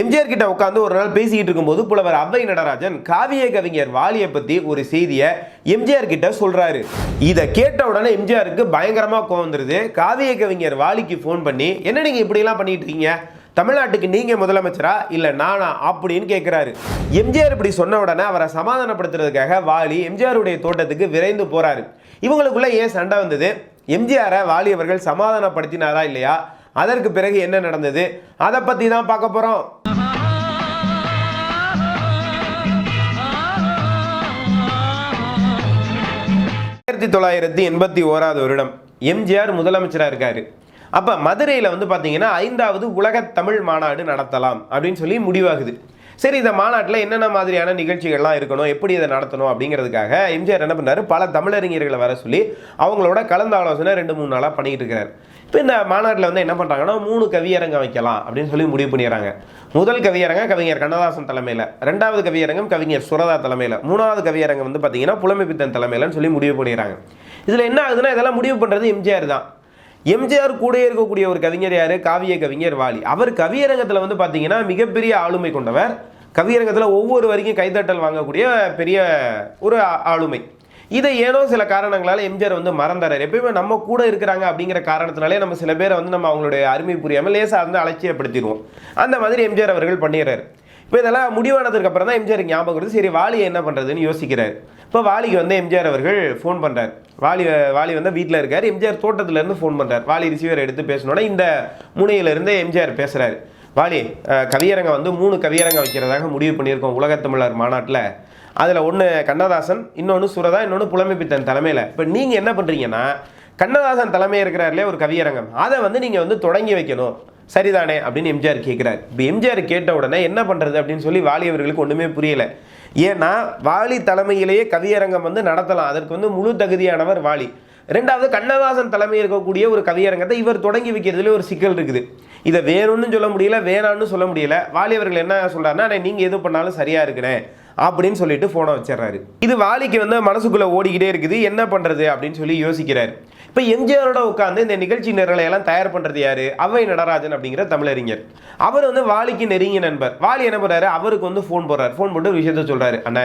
எம்ஜிஆர் கிட்ட உட்காந்து ஒரு நாள் பேசிக்கிட்டு இருக்கும்போது புலவர் அவ்வை நடராஜன் காவிய கவிஞர் வாலியை பத்தி ஒரு செய்தியை எம்ஜிஆர் கிட்ட சொல்றாரு. இதை கேட்ட உடனே எம்ஜிஆருக்கு பயங்கரமா கோவம் வந்துருது. காவிய கவிஞர் வாலிக்கு ஃபோன் பண்ணி என்ன நீங்க இப்படி எல்லாம் பண்ணிட்டு இருக்கீங்க? தமிழ்நாட்டுக்கு நீங்கள் முதலமைச்சரா? இல்லை நானா? அப்படின்னு கேட்குறாரு எம்ஜிஆர் இப்படி சொன்ன உடனே அவரை சமாதானப்படுத்துறதுக்காக வாலி எம்ஜிஆருடைய தோட்டத்துக்கு விரைந்து போகிறாரு இவங்களுக்குள்ளே ஏன் சண்டை வந்தது? எம்ஜிஆரை வாலி அவர்கள் சமாதானப்படுத்தினாரா இல்லையா? அதற்கு பிறகு என்ன நடந்தது? அதை பற்றி தான் பார்க்க போகிறோம் ஆயிரத்தி தொள்ளாயிரத்தி எண்பத்தி ஓராவது வருடம் எம்ஜிஆர் முதலமைச்சராக இருக்காரு. அப்போ மதுரையில் வந்து பார்த்தீங்கன்னா ஐந்தாவது உலக தமிழ் மாநாடு நடத்தலாம் அப்படின்னு சொல்லி முடிவாகுது. சரி இந்த மாநாட்டில் என்னென்ன மாதிரியான நிகழ்ச்சிகள்லாம் இருக்கணும் எப்படி இதை நடத்தணும் அப்படிங்கிறதுக்காக எம்ஜிஆர் என்ன பண்ணார்? பல தமிழறிஞர்களை வர சொல்லி அவங்களோட கலந்து ஆலோசனை ரெண்டு மூணு நாளாக பண்ணிக்கிட்டு இருக்கிறார். இப்போ இந்த மாநாட்டில் வந்து என்ன பண்ணுறாங்கன்னா மூணு கவியரங்கம் வைக்கலாம் அப்படின்னு சொல்லி முடிவு பண்ணிடுறாங்க. முதல் கவியரங்கம் கவிஞர் கண்ணதாசன் தலைமையில் ரெண்டாவது கவியரங்கம் கவிஞர் சுரதா தலைமையில் மூணாவது கவியரங்கம் வந்து பார்த்தீங்கன்னா புலமைப்பித்தன் தலைமையிலன்னு சொல்லி முடிவு பண்ணிடுறாங்க. இதில் என்ன ஆகுதுன்னா இதெல்லாம் முடிவு பண்ணுறது எம்ஜிஆர் தான். எம்ஜிஆர் கூட இருக்கக்கூடிய ஒரு கவிஞர் யார்? காவிய கவிஞர் வாலி. அவர் கவியரங்கத்தில் வந்து பார்த்தீங்கன்னா மிகப்பெரிய ஆளுமை கொண்டவர். கவியரங்கத்தில் ஒவ்வொரு வரைக்கும் கைதட்டல் வாங்கக்கூடிய பெரிய ஒரு ஆளுமை. இதை ஏனோ சில காரணங்களால் எம்ஜிஆர் வந்து மறந்தார் எப்பயுமே நம்ம கூட இருக்கிறாங்க அப்படிங்கிற காரணத்தினாலே நம்ம சில பேரை வந்து நம்ம அவங்களுடைய அருமை புரியாமல் லேசாக வந்து அலட்சியப்படுத்திடுவோம். அந்த மாதிரி எம்ஜிஆர் அவர்கள் பண்ணிடுறாரு. இப்போ இதெல்லாம் முடிவானதுக்கு அப்புறம் தான் எம்ஜிஆர் ஞாபகம் வருது. சரி வாலியை என்ன பண்ணுறதுன்னு யோசிக்கிறார். இப்போ வாலிக்கு வந்து எம்ஜிஆர் அவர்கள் ஃபோன் பண்ணுறார் வாலி வாலி வந்து வீட்டில் இருக்கார். எம்ஜிஆர் தோட்டத்துலேருந்து ஃபோன் பண்ணுறார் வாலி ரிசீவர் எடுத்து பேசினோட இந்த முனையிலிருந்து எம்ஜிஆர் பேசுகிறார் வாலி கவியரங்கம் வந்து மூணு கவியரங்கம் வைக்கிறதாக முடிவு பண்ணியிருக்கோம் உலகத்தமிழர் மாநாட்டில். அதில் ஒன்று கண்ணதாசன் இன்னொன்று சுரதா இன்னொன்று புலமைப்பித்தன் தலைமையில். இப்போ நீங்கள் என்ன பண்ணுறீங்கன்னா கண்ணதாசன் தலைமையில் இருக்கிறார்லே ஒரு கவியரங்கம். அதை வந்து நீங்கள் வந்து தொடங்கி வைக்கணும். சரிதானே? அப்படின்னு எம்ஜிஆர் கேட்குறார் இப்போ எம்ஜிஆர் கேட்ட உடனே என்ன பண்ணுறது அப்படின்னு சொல்லி வாலி அவர்களுக்கு ஒன்றுமே புரியல. ஏன்னா வாலி தலைமையிலேயே கவியரங்கம் வந்து நடத்தலாம். அதற்கு வந்து முழு தகுதியானவர் வாலி. ரெண்டாவது கண்ணதாசன் தலைமை இருக்கக்கூடிய ஒரு கவியரங்கத்தை இவர் தொடங்கி வைக்கிறதுல ஒரு சிக்கல் இருக்குது. இதை வேணும்னு சொல்ல முடியல வேணான்னு சொல்ல முடியல. வாலியவர்கள் என்ன சொல்கிறாருன்னா நீங்கள் எது பண்ணாலும் சரியாக இருக்கிறேன். அப்படின்னு சொல்லிட்டு ஃபோனை வச்சிடுறாரு. இது வாலிக்கு வந்து மனசுக்குள்ளே ஓடிக்கிட்டே இருக்குது. என்ன பண்ணுறது அப்படின்னு சொல்லி யோசிக்கிறார். இப்போ எம்ஜிஆரோட உட்காந்து இந்த நிகழ்ச்சி நிரலையெல்லாம் தயார் பண்ணுறது யார்? அவை நடராஜன் அப்படிங்கிற தமிழறிஞர். அவர் வந்து வாலிக்கு நெருங்கிய நண்பர். வாலி என்ன பண்ணுறாரு அவருக்கு வந்து ஃபோன் போடுறாரு. ஃபோன் போட்டு ஒரு விஷயத்த சொல்கிறாரு அண்ணா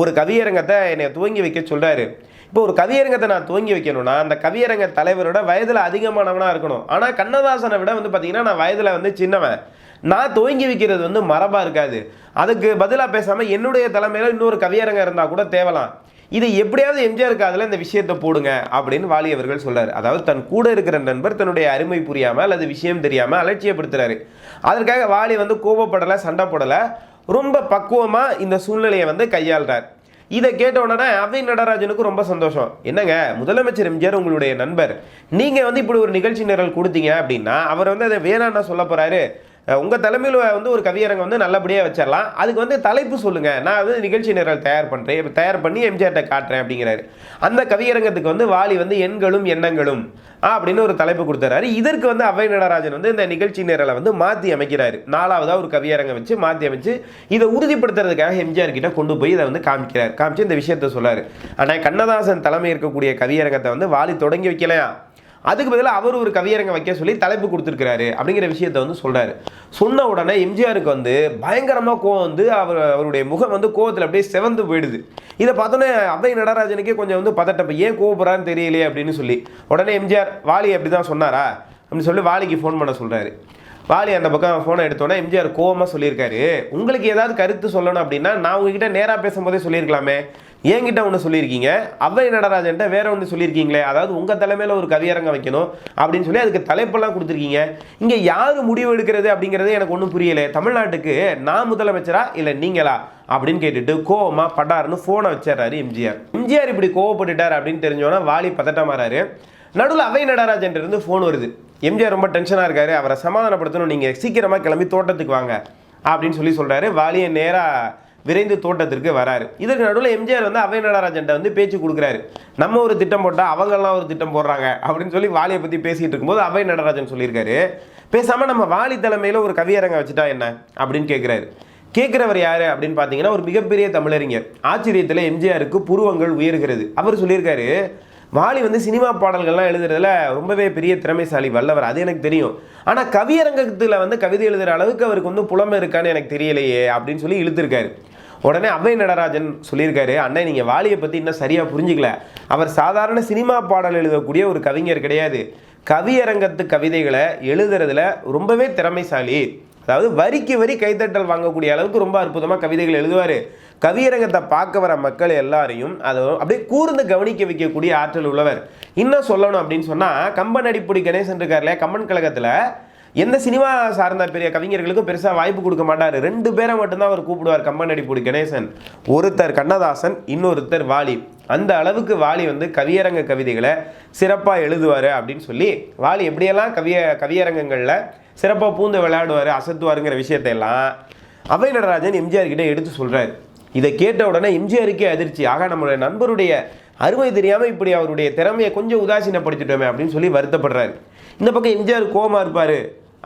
ஒரு கவியரங்கத்தை என்னை துவங்கி வைக்க சொல்கிறாரு இப்போ ஒரு கவியரங்கத்தை நான் துவங்கி வைக்கணும்னா அந்த கவியரங்க தலைவரோட வயதில் அதிகமானவனாக இருக்கணும். ஆனால் கண்ணதாசனை விட வந்து பார்த்தீங்கன்னா நான் வயதில் வந்து சின்னவன். நான் துவங்கி வைக்கிறது வந்து மரபாக இருக்காது. அதுக்கு பதிலாக பேசாமல் என்னுடைய தலைமையில் இன்னொரு கவியரங்கம் இருந்தால் கூட தேவலாம். இதை எப்படியாவது எம்ஜிஆர் காதில் இந்த விஷயத்தை போடுங்க அப்படின்னு வாலி அவர்கள் அதாவது தன் கூட இருக்கிற நண்பர் தன்னுடைய அருமை புரியாமல் அல்லது விஷயம் தெரியாமல் அலட்சியப்படுத்துகிறாரு அதற்காக வாலி வந்து கோபப்படலை சண்டை போடலை ரொம்ப பக்குவமாக இந்த சூழ்நிலையை வந்து கையாளுறார். இதை கேட்ட உடனே அவை நடராஜனுக்கு ரொம்ப சந்தோஷம். என்னங்க முதலமைச்சர் எம்ஜிஆர் உங்களுடைய நண்பர். நீங்கள் வந்து இப்படி ஒரு நிகழ்ச்சி நிரல் கொடுத்தீங்க அப்படின்னா அவர் வந்து அதை வேணான்னு சொல்ல போகிறாரு உங்கள் தலைமையில் வந்து ஒரு கவியரங்கம் வந்து நல்லபடியாக வச்சிடலாம் அதுக்கு வந்து தலைப்பு சொல்லுங்கள் நான் வந்து நிகழ்ச்சி நிரல் தயார் பண்ணுறேன் இப்போ தயார் பண்ணி எம்ஜிஆர்ட்ட காட்டுறேன் அப்படிங்கிறாரு. அந்த கவியரங்கத்துக்கு வந்து வாலி வந்து எண்களும் எண்ணங்களும் அப்படின்னு ஒரு தலைப்பு கொடுத்துறாரு. இதற்கு வந்து அவை நடராஜன் வந்து இந்த நிகழ்ச்சி நிரலை வந்து மாற்றி அமைக்கிறாரு. நாலாவதாக ஒரு கவியரங்கம் வச்சு மாற்றி அமைச்சு இதை உறுதிப்படுத்துறதுக்காக எம்ஜிஆர் கிட்ட கொண்டு போய் இதை வந்து காமிக்கிறார். காமிச்சு இந்த விஷயத்த சொல்லாரு. ஆனால் கண்ணதாசன் தலைமை இருக்கக்கூடிய கவியரங்கத்தை வந்து வாலி தொடங்கி வைக்கலையா? அதுக்கு பதிலாக அவர் ஒரு கவியரங்க வைக்க சொல்லி தலைப்பு கொடுத்துருக்கிறாரு அப்படிங்கிற விஷயத்த வந்து சொல்கிறாரு சொன்ன உடனே எம்ஜிஆருக்கு வந்து பயங்கரமாக கோவம் வந்து அவர் அவருடைய முகம் வந்து கோவத்தில் அப்படியே செவந்து போயிடுது. இதை பார்த்தோன்னே அவை நடராஜனுக்கே கொஞ்சம் வந்து பதட்டப்ப. ஏன் கோவப்படுறான்னு தெரியலையே அப்படின்னு சொல்லி. உடனே எம்ஜிஆர் வாலி அப்படி தான் சொன்னாரா? அப்படின்னு சொல்லி வாலிக்கு ஃபோன் பண்ண சொல்கிறாரு வாலி அந்த பக்கம் ஃபோனை எடுத்தோன்னே எம்ஜிஆர் கோவமாக சொல்லியிருக்காரு. உங்களுக்கு ஏதாவது கருத்து சொல்லணும் அப்படின்னா நான் உங்ககிட்ட நேராக பேசும்போதே சொல்லியிருக்கலாமே. என்கிட்ட ஒன்று சொல்லியிருக்கீங்க. அவ்வை நடராஜன்ட்ட வேற ஒன்று சொல்லியிருக்கீங்களே அதாவது உங்கள் தலைமையில் ஒரு கவியரங்கம் வைக்கணும் அப்படின்னு சொல்லி அதுக்கு தலைப்பெல்லாம் கொடுத்துருக்கீங்க. இங்கே யார் முடிவு எடுக்கிறது அப்படிங்கிறது எனக்கு ஒன்றும் புரியலை. தமிழ்நாட்டுக்கு நான் முதலமைச்சரா இல்லை நீங்களா அப்படின்னு கேட்டுட்டு கோவமா படாருன்னு ஃபோனை வச்சிடறாரு எம்ஜிஆர். எம்ஜிஆர் இப்படி கோவப்பட்டுட்டார் அப்படின்னு தெரிஞ்சோன்னா வாலி பதட்டமாறாரு. நடுவில் அவை நடராஜன் இருந்து ஃபோன் வருது. எம்ஜிஆர் ரொம்ப டென்ஷனாக இருக்காரு. அவரை சமாதானப்படுத்தணும். நீங்கள் சீக்கிரமாக கிளம்பி தோட்டத்துக்கு வாங்க அப்படின்னு சொல்லி சொல்கிறாரு வாலியை நேராக விரைந்து தோட்டத்திற்கு வராரு. இதற்கு நடுவில் எம்ஜிஆர் வந்து அவை நடராஜன்ட்ட வந்து பேச்சு கொடுக்குறாரு. நம்ம ஒரு திட்டம் போட்டால் அவங்கெல்லாம் ஒரு திட்டம் போடுறாங்க அப்படின்னு சொல்லி வாலியை பற்றி பேசிகிட்டு இருக்கும்போது அவை நடராஜன் சொல்லியிருக்காரு. பேசாமல் நம்ம வாலி தலைமையில் ஒரு கவியரங்க வச்சுட்டா என்ன? அப்படின்னு கேட்குறாரு கேட்குறவர் யார் அப்படின்னு பார்த்தீங்கன்னா ஒரு மிகப்பெரிய தமிழறிஞர். ஆச்சரியத்தில் எம்ஜிஆருக்கு புருவங்கள் உயர்கிறது. அவர் சொல்லியிருக்காரு வாலி வந்து சினிமா பாடல்கள்லாம் எழுதுறதுல ரொம்பவே பெரிய திறமைசாலி வல்லவர் அது எனக்கு தெரியும். ஆனால் கவியரங்கத்தில் வந்து கவிதை எழுதுகிற அளவுக்கு அவருக்கு வந்து புலமை இருக்கான்னு எனக்கு தெரியலையே அப்படின்னு சொல்லி இழுத்துருக்காரு. உடனே அவ்வை நடராஜன் சொல்லியிருக்காரு அண்ணன் நீங்கள் வாலியை பற்றி இன்னும் சரியாக புரிஞ்சிக்கல. அவர் சாதாரண சினிமா பாடல் எழுதக்கூடிய ஒரு கவிஞர் கிடையாது. கவியரங்கத்து கவிதைகளை எழுதுறதுல ரொம்பவே திறமைசாலி. அதாவது வரிக்கு வரி கைத்தட்டல் வாங்கக்கூடிய அளவுக்கு ரொம்ப அற்புதமாக கவிதைகள் எழுதுவார். கவியரங்கத்தை பார்க்க வர மக்கள் எல்லாரையும் அதை அப்படியே கூர்ந்து கவனிக்க வைக்கக்கூடிய ஆற்றல் உள்ளவர். இன்னும் சொல்லணும் அப்படின்னு சொன்னால் கம்பன் அடிப்பொடி கணேசன் இருக்கார்ல கம்பன் கழகத்தில் எந்த சினிமா சார்ந்த பெரிய கவிஞர்களுக்கும் பெருசாக வாய்ப்பு கொடுக்க மாட்டார். ரெண்டு பேரை மட்டும்தான் அவர் கூப்பிடுவார் கம்பன் அடிப்பொடி கணேசன். ஒருத்தர் கண்ணதாசன் இன்னொருத்தர் வாலி. அந்த அளவுக்கு வாலி வந்து கவியரங்க கவிதைகளை சிறப்பாக எழுதுவார் அப்படின்னு சொல்லி வாலி எப்படியெல்லாம் கவிய கவியரங்கங்களில் சிறப்பாக பூந்து விளையாடுவார் அசத்துவாருங்கிற விஷயத்தையெல்லாம் அவை நடராஜன் எம்ஜிஆர் கிட்டே எடுத்து சொல்கிறார் இதை கேட்ட உடனே எம்ஜிஆருக்கே அதிர்ச்சி. ஆக நம்மளுடைய நண்பருடைய அருமை தெரியாமல் இப்படி அவருடைய திறமையை கொஞ்சம் உதாசீனப்படுத்திட்டோமே அப்படின்னு சொல்லி வருத்தப்படுறாரு. இந்த பக்கம் எம்ஜிஆர் கோமா இருப்பார்.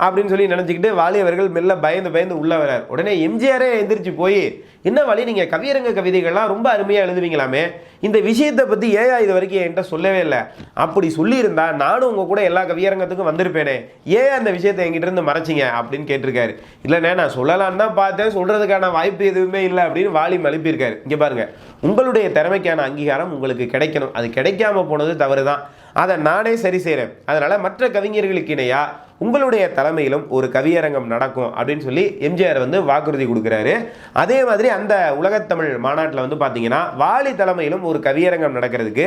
அப்படின்னு சொல்லி நினச்சிக்கிட்டு வாலியவர்கள் மெல்ல பயந்து பயந்து உள்ள வரார். உடனே எம்ஜிஆரே எந்திரிச்சு போய் என்ன வழி நீங்கள் கவியரங்க கவிதைகள்லாம் ரொம்ப அருமையாக எழுதுவீங்களாமே? இந்த விஷயத்தை பற்றி ஏயா இது வரைக்கும் என்கிட்ட சொல்லவே இல்லை. அப்படி சொல்லியிருந்தா நானும் உங்கள் கூட எல்லா கவியரங்கத்துக்கும் வந்திருப்பேனே. ஏன் அந்த விஷயத்தை என்கிட்ட இருந்து மறைச்சிங்க? அப்படின்னு கேட்டிருக்காரு. இல்லைண்ணே நான் சொல்லலான்னு தான் பார்த்தேன். சொல்கிறதுக்கான வாய்ப்பு எதுவுமே இல்லை அப்படின்னு வாலி அனுப்பியிருக்காரு இங்கே பாருங்கள் உங்களுடைய திறமைக்கான அங்கீகாரம் உங்களுக்கு கிடைக்கணும். அது கிடைக்காம போனது தவறு தான் அதை நானே சரி செய்கிறேன் அதனால் மற்ற கவிஞர்களுக்கு இணையாக உங்களுடைய தலைமையிலும் ஒரு கவியரங்கம் நடக்கும் அப்படின்னு சொல்லி எம்ஜிஆர் வந்து வாக்குறுதி கொடுக்குறாரு. அதே மாதிரி அந்த உலகத்தமிழ் மாநாட்டில் வந்து பார்த்தீங்கன்னா வாலி தலைமையிலும் ஒரு கவியரங்கம் நடக்கிறதுக்கு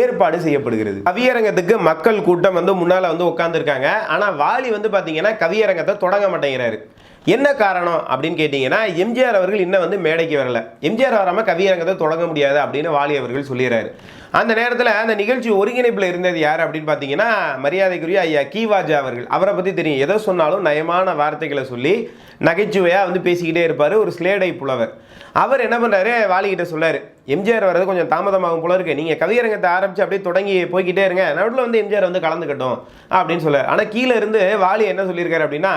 ஏற்பாடு செய்யப்படுகிறது. கவியரங்கத்துக்கு மக்கள் கூட்டம் வந்து முன்னால் வந்து உட்காந்துருக்காங்க ஆனால் வாலி வந்து பார்த்தீங்கன்னா கவியரங்கத்தை தொடங்க மாட்டேங்கிறாரு. என்ன காரணம் அப்படின்னு கேட்டிங்கன்னா எம்ஜிஆர் அவர்கள் இன்னும் வந்து மேடைக்கு வரல. எம்ஜிஆர் வராமல் கவியரங்கத்தை தொடங்க முடியாது அப்படின்னு வாலி அவர்கள் சொல்லிடுறாரு. அந்த நேரத்தில் அந்த நிகழ்ச்சி ஒருங்கிணைப்பில் இருந்தது யார் அப்படின்னு பார்த்தீங்கன்னா மரியாதைக்குரிய ஐயா கீவாஜா அவர்கள். அவரை பற்றி தெரியும். எதை சொன்னாலும் நயமான வார்த்தைகளை சொல்லி நகைச்சுவையாக வந்து பேசிக்கிட்டே இருப்பார். ஒரு ஸ்லேடை புலவர். அவர் என்ன பண்ணுறாரு வாலிகிட்ட சொல்லார். எம்ஜிஆர் வர்றது கொஞ்சம் தாமதமாகும் போல இருக்கு. நீங்கள் கவியரங்கத்தை ஆரம்பித்து அப்படியே தொடங்கி போய்கிட்டே இருங்க. நடுவில் வந்து எம்ஜிஆர் வந்து கலந்துக்கட்டும் அப்படின்னு சொல்லார். ஆனால் கீழே இருந்து வாலி என்ன சொல்லியிருக்காரு அப்படின்னா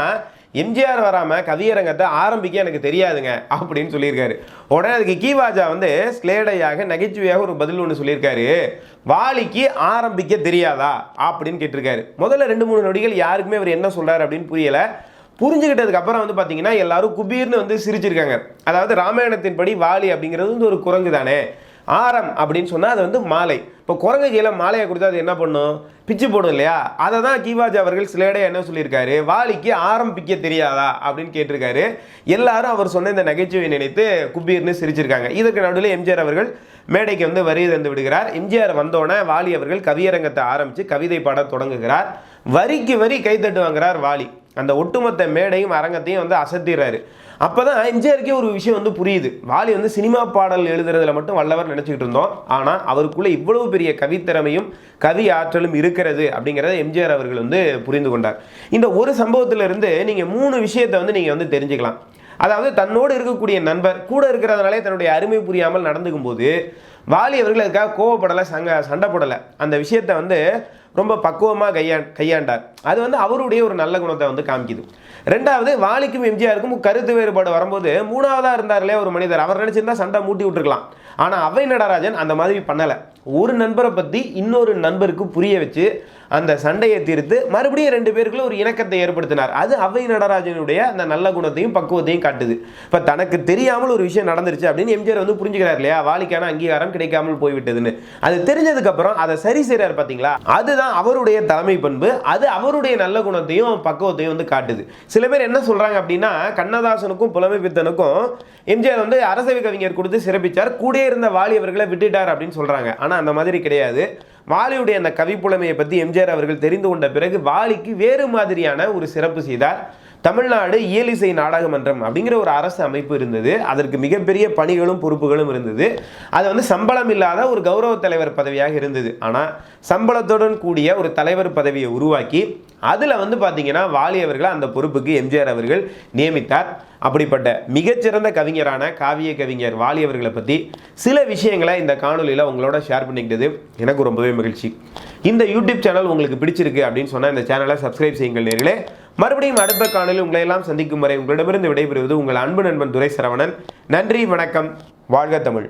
எம்ஜிஆர் வராமல் கவியரங்கத்தை ஆரம்பிக்க எனக்கு தெரியாதுங்க அப்படின்னு சொல்லியிருக்காரு. உடனே அதுக்கு கீவாஜா வந்து ஸ்லேடையாக நகைச்சுவையாக ஒரு பதில் ஒன்று சொல்லியிருக்காரு. வாலிக்கு ஆரம்பிக்க தெரியாதா? அப்படின்னு கேட்டிருக்காரு. முதல்ல ரெண்டு மூணு நொடிகள் யாருக்குமே அவர் என்ன சொல்கிறார் அப்படின்னு புரியலை. புரிஞ்சுக்கிட்டதுக்கு அப்புறம் வந்து பார்த்தீங்கன்னா எல்லாரும் குபீர்னு வந்து சிரிச்சிருக்காங்க. அதாவது ராமாயணத்தின்படி வாலி அப்படிங்கிறது வந்து ஒரு குரங்கு தானே. ஆரம் அப்படின்னு சொன்னால் அது வந்து மாலை. இப்போ குரங்கு கீழே மாலையை கொடுத்தா அது என்ன பண்ணும்? பிச்சு போடும் இல்லையா? அதை தான் கீவாஜ் அவர்கள் சிலேடைய என்ன சொல்லியிருக்காரு? வாலிக்கு ஆரம்பிக்க தெரியாதா? அப்படின்னு கேட்டிருக்காரு. எல்லாரும் அவர் சொன்ன இந்த நகைச்சுவை நினைத்து குபீர்னு சிரிச்சிருக்காங்க. இதற்கு நடுவில் எம்ஜிஆர் அவர்கள் மேடைக்கு வந்து வரி தந்து விடுகிறார். எம்ஜிஆர் வந்தோடனே வாலி அவர்கள் கவியரங்கத்தை ஆரம்பித்து கவிதை பாட தொடங்குகிறார். வரிக்கு வரி கைத்தட்டு வாங்குறார் வாலி. அந்த ஒட்டுமொத்த மேடையும் அரங்கத்தையும் வந்து அசத்திடுறாரு. அப்போ தான் எம்ஜிஆருக்கே ஒரு விஷயம் வந்து புரியுது. வாலி வந்து சினிமா பாடல் எழுதுறதுல மட்டும் வல்லவர் நினச்சிக்கிட்டு இருந்தோம். ஆனால் அவருக்குள்ளே இவ்வளவு பெரிய கவித்திறமையும் கவி ஆற்றலும் இருக்கிறது அப்படிங்கிறத எம்ஜிஆர் அவர்கள் வந்து புரிந்து கொண்டார். இந்த ஒரு சம்பவத்திலிருந்து நீங்கள் மூணு விஷயத்தை வந்து நீங்கள் வந்து தெரிஞ்சுக்கலாம். அதாவது தன்னோடு இருக்கக்கூடிய நண்பர் கூட இருக்கிறதுனாலே தன்னுடைய அருமை புரியாமல் நடந்துக்கும் போது வாலி அவர்கள் அதுக்காக கோவப்படலை சங்க சண்டை போடலை. அந்த விஷயத்தை வந்து ரொம்ப பக்குவமாக கையா கையாண்டார். அது வந்து அவருடைய ஒரு நல்ல குணத்தை வந்து காமிக்குது. ரெண்டாவது வாலிக்கும் எம்ஜிஆருக்கும் கருத்து வேறுபாடு வரும்போது மூணாவதாக இருந்தார்லே ஒரு மனிதர். அவர் நினச்சிருந்தா சண்டை மூட்டி விட்டுருக்கலாம். ஆனால் அவை நடராஜன் அந்த மாதிரி பண்ணலை. ஒரு நண்பரை பற்றி இன்னொரு நண்பருக்கு புரிய வச்சு அந்த சண்டையை தீர்த்து மறுபடியும் ரெண்டு பேருக்குள்ள ஒரு இணக்கத்தை ஏற்படுத்தினார். அது அவை நடராஜனுடைய அந்த நல்ல குணத்தையும் பக்குவத்தையும் காட்டுது. இப்போ தனக்கு தெரியாமல் ஒரு விஷயம் நடந்துருச்சு அப்படின்னு எம்ஜிஆர் வந்து புரிஞ்சுக்கிறார் இல்லையா? வாலிக்கான அங்கீகாரம் கிடைக்காமல் போய்விட்டதுன்னு. அது தெரிஞ்சதுக்கு அதை சரி செய்கிறார் பார்த்தீங்களா அதுதான் அவருடைய தலைமை பண்பு. அது அவருடைய நல்ல குணத்தையும் பக்குவத்தையும் வந்து காட்டுது. சில பேர் என்ன சொல்கிறாங்க அப்படின்னா கண்ணதாசனுக்கும் புலமை பித்தனுக்கும் எம்ஜிஆர் வந்து அரசவை கவிஞர் கொடுத்து சிறப்பித்தார் கூட இருந்த வாலியவர்களை விட்டுட்டார் அப்படின்னு சொல்கிறாங்க ஆனால் அந்த மாதிரி கிடையாது. வாலியுடைய அந்த கவிப்புலமையை பற்றி எம்ஜிஆர் அவர்கள் தெரிந்து கொண்ட பிறகு வாலிக்கு வேறு மாதிரியான ஒரு சிறப்பு செய்தார். தமிழ்நாடு இயலிசை நாடகமன்றம் அப்படிங்கிற ஒரு அரசு அமைப்பு இருந்தது. அதற்கு மிகப்பெரிய பணிகளும் பொறுப்புகளும் இருந்தது. அது வந்து சம்பளம் இல்லாத ஒரு கௌரவ தலைவர் பதவியாக இருந்தது. ஆனால் சம்பளத்துடன் கூடிய ஒரு தலைவர் பதவியை உருவாக்கி அதில் வந்து பார்த்திங்கன்னா வாலி அவர்களை அந்த பொறுப்புக்கு எம்ஜிஆர் அவர்கள் நியமித்தார். அப்படிப்பட்ட மிகச்சிறந்த கவிஞரான காவிய கவிஞர் வாலி அவர்களை பற்றி சில விஷயங்களை இந்த காணொலியில் உங்களோட ஷேர் பண்ணிக்கிட்டது. எனக்கு ரொம்பவே மகிழ்ச்சி. இந்த யூடியூப் சேனல் உங்களுக்கு பிடிச்சிருக்கு அப்படின்னு சொன்னால் இந்த சேனலை சப்ஸ்கிரைப் செய்யுங்கள் நேர்களே. மறுபடியும் அடுத்த காணலில் உங்களை எல்லாம் சந்திக்கும் வரை உங்களிடமிருந்து விடைபெறுவது உங்கள் அன்பு நண்பன் துரை சரவணன் நன்றி வணக்கம். வாழ்க தமிழ்.